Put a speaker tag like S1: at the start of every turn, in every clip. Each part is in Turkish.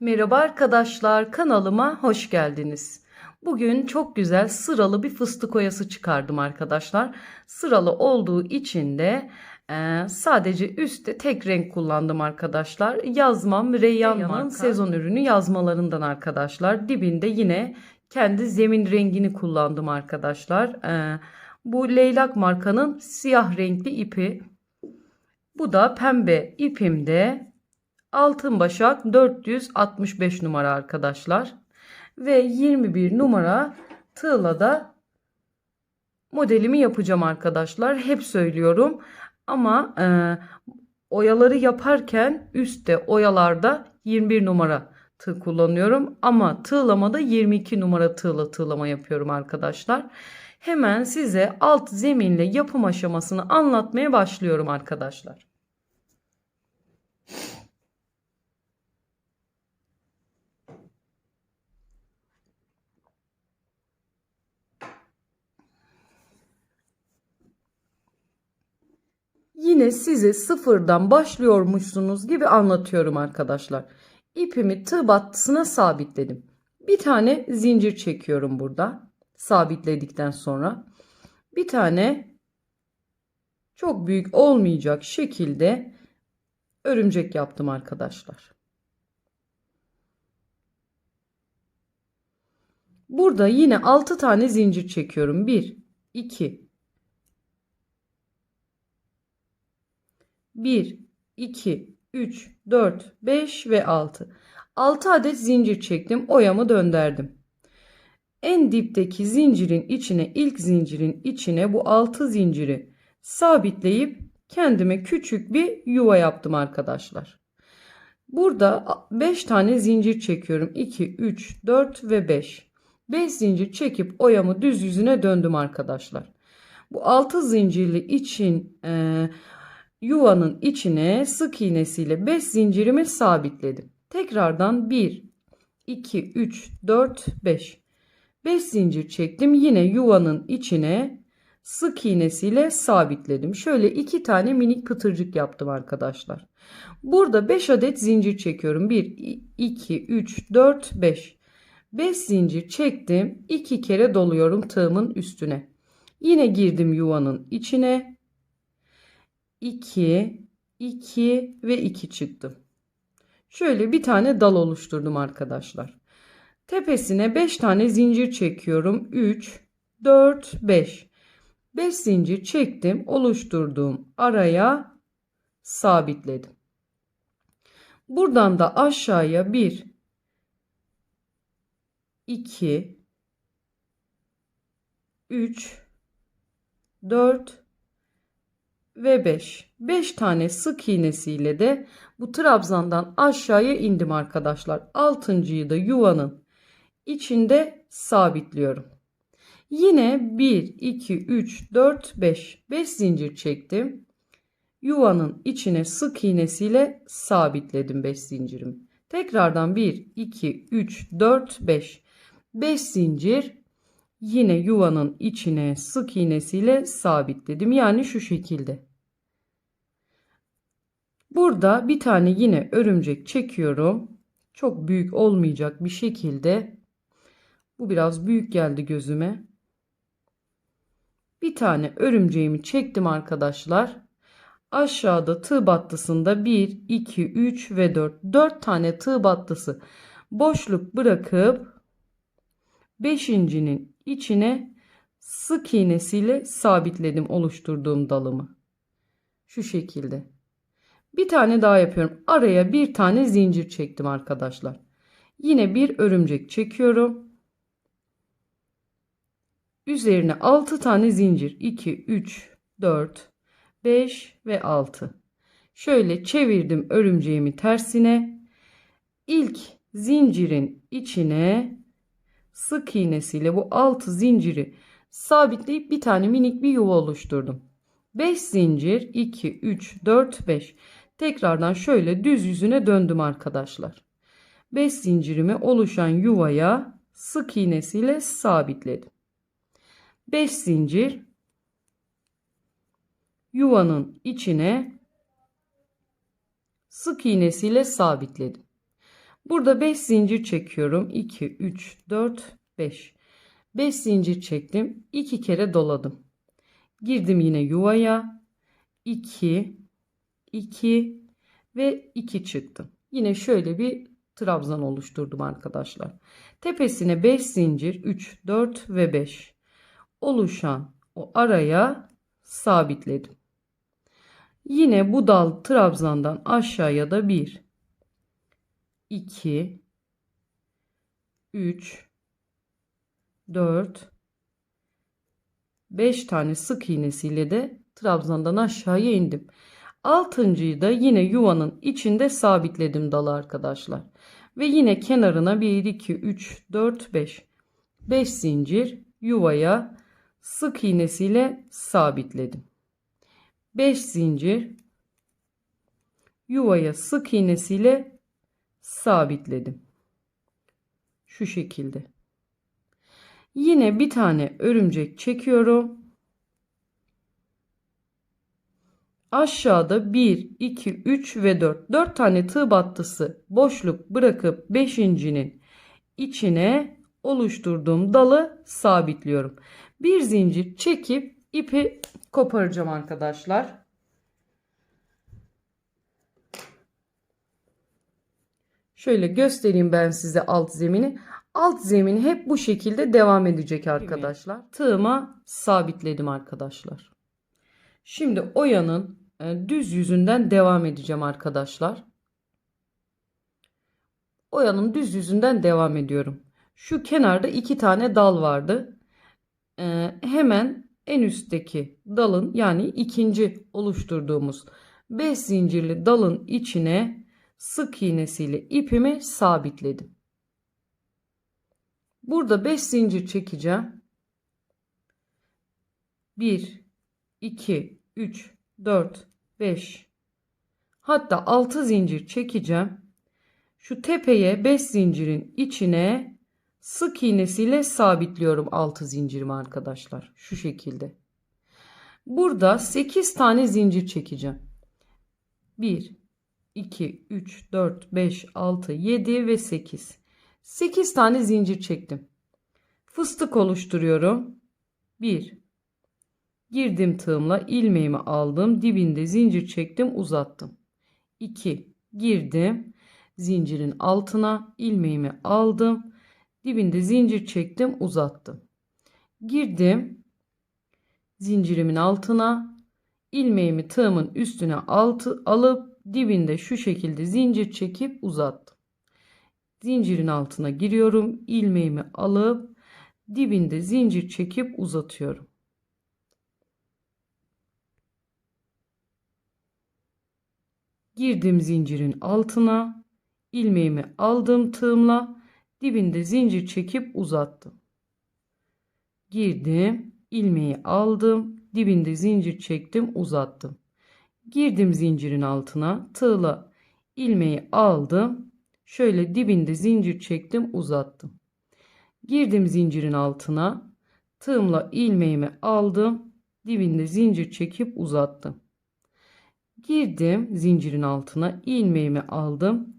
S1: Merhaba arkadaşlar, kanalıma hoş geldiniz. Bugün çok güzel sıralı bir fıstık oyası çıkardım arkadaşlar. Sıralı olduğu için de e, sadece üstte tek renk kullandım arkadaşlar. Yazmam Reyyan
S2: marka.
S1: sezon ürünü yazmalarından arkadaşlar. Dibinde yine kendi zemin rengini kullandım arkadaşlar. E, bu leylak markanın siyah renkli ipi. Bu da pembe ipimde Altın Başak 465 numara arkadaşlar. Ve 21 numara tığla da modelimi yapacağım arkadaşlar. Hep söylüyorum. Ama e, oyaları yaparken üstte oyalarda 21 numara tığ kullanıyorum. Ama tığlamada 22 numara tığla tığlama yapıyorum arkadaşlar. Hemen size alt zeminle yapım aşamasını anlatmaya başlıyorum arkadaşlar. Yine size sıfırdan başlıyormuşsunuz gibi anlatıyorum arkadaşlar. İpimi tığ battısına sabitledim. Bir tane zincir çekiyorum burada. Sabitledikten sonra. Bir tane çok büyük olmayacak şekilde örümcek yaptım arkadaşlar. Burada yine 6 tane zincir çekiyorum. 1 2 1 2 3 4 5 ve 6. 6 adet zincir çektim. Oyamı döndürdüm. En dipteki zincirin içine ilk zincirin içine bu 6 zinciri sabitleyip kendime küçük bir yuva yaptım arkadaşlar. Burada 5 tane zincir çekiyorum. 2, 3, 4 ve 5. 5 zincir çekip oyamı düz yüzüne döndüm arkadaşlar. Bu 6 zincirli için e, yuvanın içine sık iğnesiyle 5 zincirimi sabitledim. Tekrardan 1, 2, 3, 4, 5. 5 zincir çektim. Yine yuvanın içine sık iğnesiyle sabitledim. Şöyle iki tane minik pıtırcık yaptım arkadaşlar. Burada 5 adet zincir çekiyorum. 1, 2, 3, 4, 5. 5 zincir çektim. 2 kere doluyorum tığımın üstüne. Yine girdim yuvanın içine. 2, 2 ve 2 çıktım. Şöyle bir tane dal oluşturdum arkadaşlar. Tepesine 5 tane zincir çekiyorum. 3, 4, 5. 5 zincir çektim. Oluşturduğum araya sabitledim. Buradan da aşağıya 1, 2, 3, 4 ve 5. 5 tane sık iğnesiyle de bu trabzandan aşağıya indim arkadaşlar. Altıncıyı da yuvanın içinde sabitliyorum. Yine 1, 2, 3, 4, 5. 5 zincir çektim. Yuvanın içine sık iğnesiyle sabitledim 5 zincirimi. Tekrardan 1, 2, 3, 4, 5. 5 zincir yine yuvanın içine sık iğnesiyle sabitledim. Yani şu şekilde. Burada bir tane yine örümcek çekiyorum. Çok büyük olmayacak bir şekilde. Bu biraz büyük geldi gözüme. Bir tane örümceğimi çektim arkadaşlar. Aşağıda tığ battısında 1, 2, 3 ve 4. 4 tane tığ battısı boşluk bırakıp 5.'nin içine sık iğnesiyle sabitledim oluşturduğum dalımı. Şu şekilde. Bir tane daha yapıyorum. Araya bir tane zincir çektim arkadaşlar. Yine bir örümcek çekiyorum. Üzerine 6 tane zincir. 2, 3, 4, 5 ve 6. Şöyle çevirdim örümceğimi tersine. İlk zincirin içine sık iğnesiyle bu 6 zinciri sabitleyip bir tane minik bir yuva oluşturdum. 5 zincir 2 3 4 5 tekrardan şöyle düz yüzüne döndüm arkadaşlar 5 zincirimi oluşan yuvaya sık iğnesiyle sabitledim 5 zincir yuvanın içine sık iğnesiyle sabitledim Burada 5 zincir çekiyorum. 2, 3, 4, 5. 5 zincir çektim. 2 kere doladım. Girdim yine yuvaya. 2, 2 ve 2 çıktım. Yine şöyle bir trabzan oluşturdum arkadaşlar. Tepesine 5 zincir 3, 4 ve 5 oluşan o araya sabitledim. Yine bu dal trabzandan aşağıya da 1 2 3 4 5 tane sık iğnesiyle de trabzandan aşağıya indim. Altıncıyı da yine yuvanın içinde sabitledim dalı arkadaşlar. Ve yine kenarına 1 2 3 4 5 5 zincir yuvaya sık iğnesiyle sabitledim. 5 zincir yuvaya sık iğnesiyle sabitledim. Şu şekilde. Yine bir tane örümcek çekiyorum. Aşağıda 1, 2, 3 ve 4. 4 tane tığ battısı boşluk bırakıp 5.'nin içine oluşturduğum dalı sabitliyorum. Bir zincir çekip ipi koparacağım arkadaşlar. Şöyle göstereyim ben size alt zemini. Alt zemin hep bu şekilde devam edecek arkadaşlar. Tığıma sabitledim arkadaşlar. Şimdi oyanın e, düz yüzünden devam edeceğim arkadaşlar. Oyanın düz yüzünden devam ediyorum. Şu kenarda iki tane dal vardı. Ee, hemen en üstteki dalın yani ikinci oluşturduğumuz 5 zincirli dalın içine sık iğnesiyle ipimi sabitledim. Burada 5 zincir çekeceğim. 1 2 3 4 5 hatta 6 zincir çekeceğim. Şu tepeye 5 zincirin içine sık iğnesiyle sabitliyorum 6 zincirimi arkadaşlar. Şu şekilde. Burada 8 tane zincir çekeceğim. 1 2 3 4 5 6 7 ve 8. 8 tane zincir çektim. Fıstık oluşturuyorum. 1 Girdim tığımla ilmeğimi aldım. Dibinde zincir çektim, uzattım. 2 girdim. Zincirin altına ilmeğimi aldım. Dibinde zincir çektim, uzattım. Girdim. Zincirimin altına ilmeğimi tığımın üstüne altı alıp dibinde şu şekilde zincir çekip uzattım. Zincirin altına giriyorum. ilmeğimi alıp dibinde zincir çekip uzatıyorum. Girdim zincirin altına. ilmeğimi aldım tığımla. Dibinde zincir çekip uzattım. Girdim. ilmeği aldım. Dibinde zincir çektim uzattım. Girdim zincirin altına. Tığla ilmeği aldım. Şöyle dibinde zincir çektim uzattım. Girdim zincirin altına. Tığımla ilmeğimi aldım. Dibinde zincir çekip uzattım. Girdim zincirin altına ilmeğimi aldım.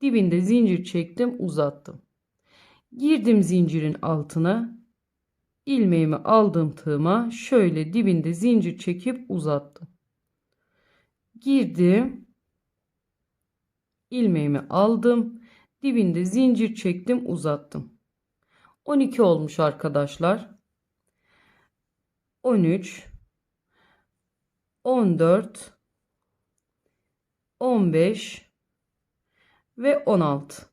S1: Dibinde zincir çektim uzattım. Girdim zincirin altına ilmeğimi aldım tığıma şöyle dibinde zincir çekip uzattım. Girdim ilmeğimi aldım dibinde zincir çektim uzattım. 12 olmuş arkadaşlar. 13 14 15 ve 16.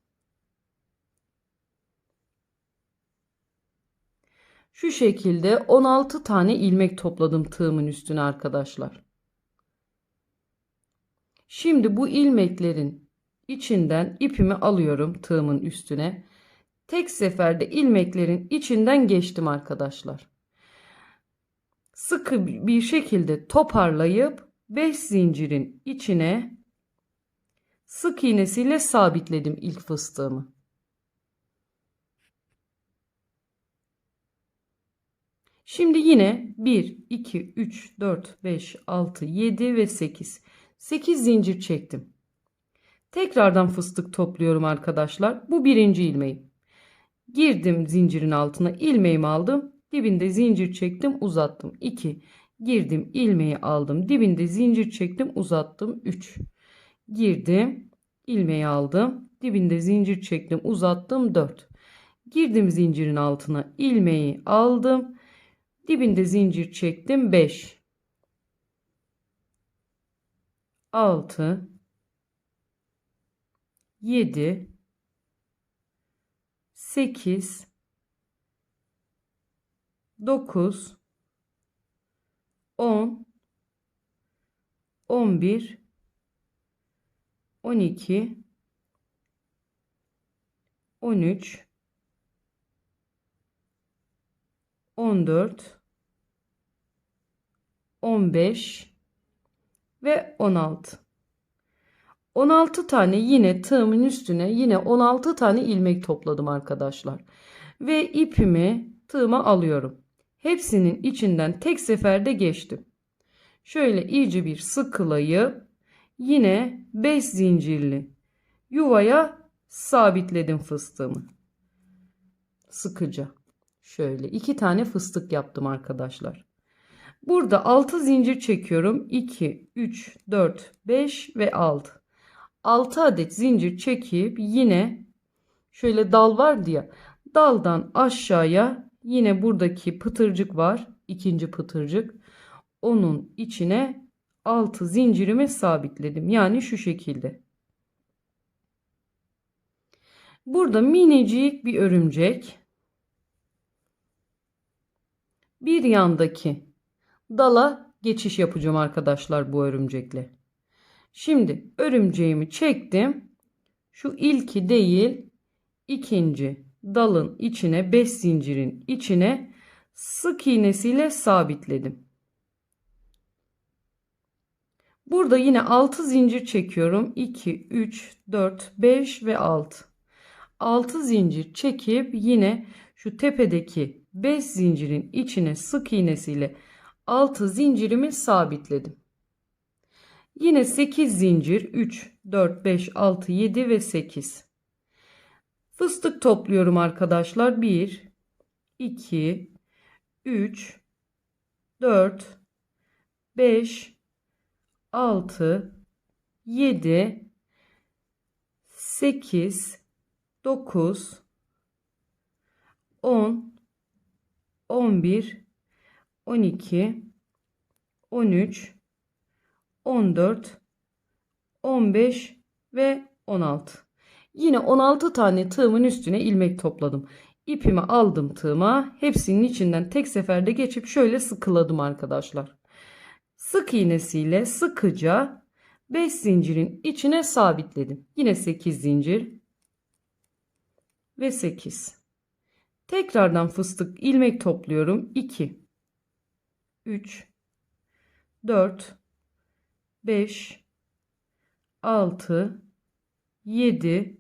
S1: Şu şekilde 16 tane ilmek topladım tığımın üstüne arkadaşlar. Şimdi bu ilmeklerin içinden ipimi alıyorum tığımın üstüne. Tek seferde ilmeklerin içinden geçtim arkadaşlar. Sıkı bir şekilde toparlayıp 5 zincirin içine sık iğnesiyle sabitledim ilk fıstığımı. Şimdi yine 1, 2, 3, 4, 5, 6, 7 ve 8. 8 zincir çektim. Tekrardan fıstık topluyorum arkadaşlar. Bu birinci ilmeğim. Girdim zincirin altına ilmeğimi aldım. Dibinde zincir çektim uzattım. 2. Girdim ilmeği aldım. Dibinde zincir çektim uzattım. 3. Girdim ilmeği aldım. Dibinde zincir çektim uzattım. 4. Girdim zincirin altına ilmeği aldım. Dibinde zincir çektim 5. 6 7 8 9 10 11 12 13 14 15 ve 16. 16 tane yine tığımın üstüne yine 16 tane ilmek topladım arkadaşlar. Ve ipimi tığıma alıyorum. Hepsinin içinden tek seferde geçtim. Şöyle iyice bir sıkılayıp yine 5 zincirli yuvaya sabitledim fıstığımı. Sıkıca. Şöyle iki tane fıstık yaptım arkadaşlar. Burada 6 zincir çekiyorum. 2, 3, 4, 5 ve 6. 6 adet zincir çekip yine şöyle dal vardı ya daldan aşağıya yine buradaki pıtırcık var. ikinci pıtırcık. Onun içine 6 zincirimi sabitledim. Yani şu şekilde. Burada minicik bir örümcek. Bir yandaki dala geçiş yapacağım arkadaşlar bu örümcekle. Şimdi örümceğimi çektim. Şu ilki değil ikinci dalın içine 5 zincirin içine sık iğnesiyle sabitledim. Burada yine 6 zincir çekiyorum. 2, 3, 4, 5 ve 6. 6 zincir çekip yine şu tepedeki 5 zincirin içine sık iğnesiyle 6 zincirimi sabitledim. Yine 8 zincir 3, 4, 5, 6, 7 ve 8. Fıstık topluyorum arkadaşlar. 1, 2, 3, 4, 5, 6, 7, 8, 9, 10, 11, 12, 13, 14, 15 ve 16. Yine 16 tane tığımın üstüne ilmek topladım. İpimi aldım tığıma. Hepsinin içinden tek seferde geçip şöyle sıkıladım arkadaşlar. Sık iğnesiyle sıkıca 5 zincirin içine sabitledim. Yine 8 zincir ve 8. Tekrardan fıstık ilmek topluyorum. 2 3 4 5 6 7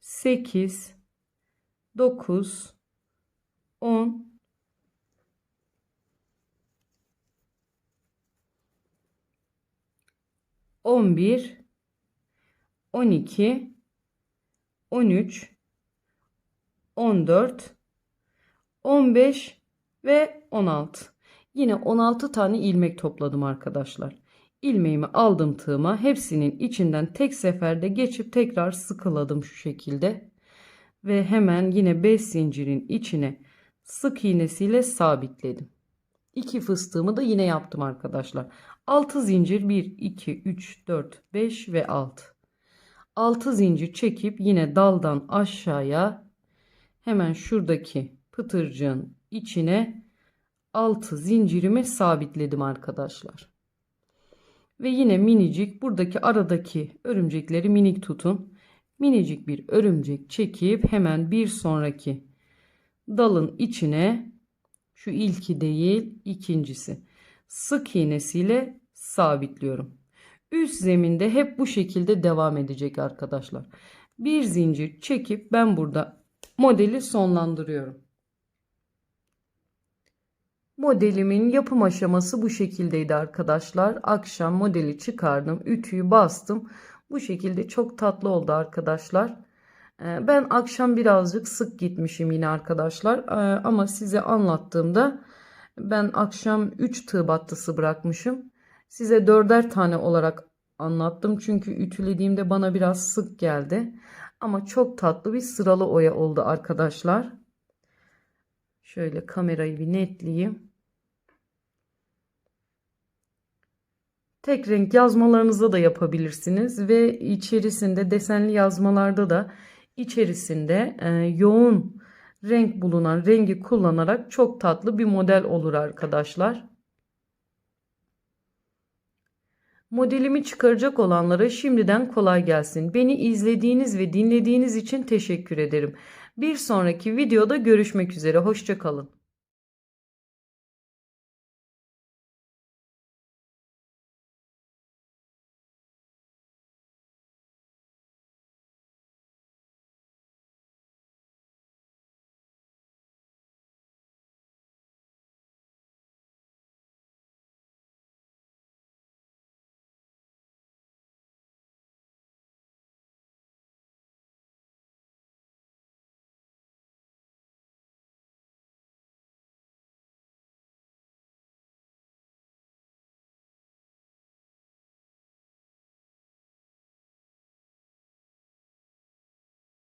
S1: 8 9 10 11 12 13 14 15 ve 16. Yine 16 tane ilmek topladım arkadaşlar. İlmeğimi aldım tığıma. Hepsinin içinden tek seferde geçip tekrar sıkıladım şu şekilde. Ve hemen yine 5 zincirin içine sık iğnesiyle sabitledim. 2 fıstığımı da yine yaptım arkadaşlar. 6 zincir 1 2 3 4 5 ve 6. 6 zincir çekip yine daldan aşağıya hemen şuradaki pıtırcığın içine 6 zincirimi sabitledim arkadaşlar. Ve yine minicik buradaki aradaki örümcekleri minik tutun. Minicik bir örümcek çekip hemen bir sonraki dalın içine şu ilki değil ikincisi sık iğnesiyle sabitliyorum. Üst zeminde hep bu şekilde devam edecek arkadaşlar. Bir zincir çekip ben burada modeli sonlandırıyorum. Modelimin yapım aşaması bu şekildeydi arkadaşlar. Akşam modeli çıkardım. Ütüyü bastım. Bu şekilde çok tatlı oldu arkadaşlar. Ee, Ben akşam birazcık sık gitmişim yine arkadaşlar. Ee, Ama size anlattığımda ben akşam 3 tığ battısı bırakmışım. Size dörder tane olarak anlattım. Çünkü ütülediğimde bana biraz sık geldi. Ama çok tatlı bir sıralı oya oldu arkadaşlar. Şöyle kamerayı bir netleyeyim. Tek renk yazmalarınızda da yapabilirsiniz ve içerisinde desenli yazmalarda da içerisinde e, yoğun renk bulunan rengi kullanarak çok tatlı bir model olur arkadaşlar. Modelimi çıkaracak olanlara şimdiden kolay gelsin. Beni izlediğiniz ve dinlediğiniz için teşekkür ederim. Bir sonraki videoda görüşmek üzere. Hoşçakalın.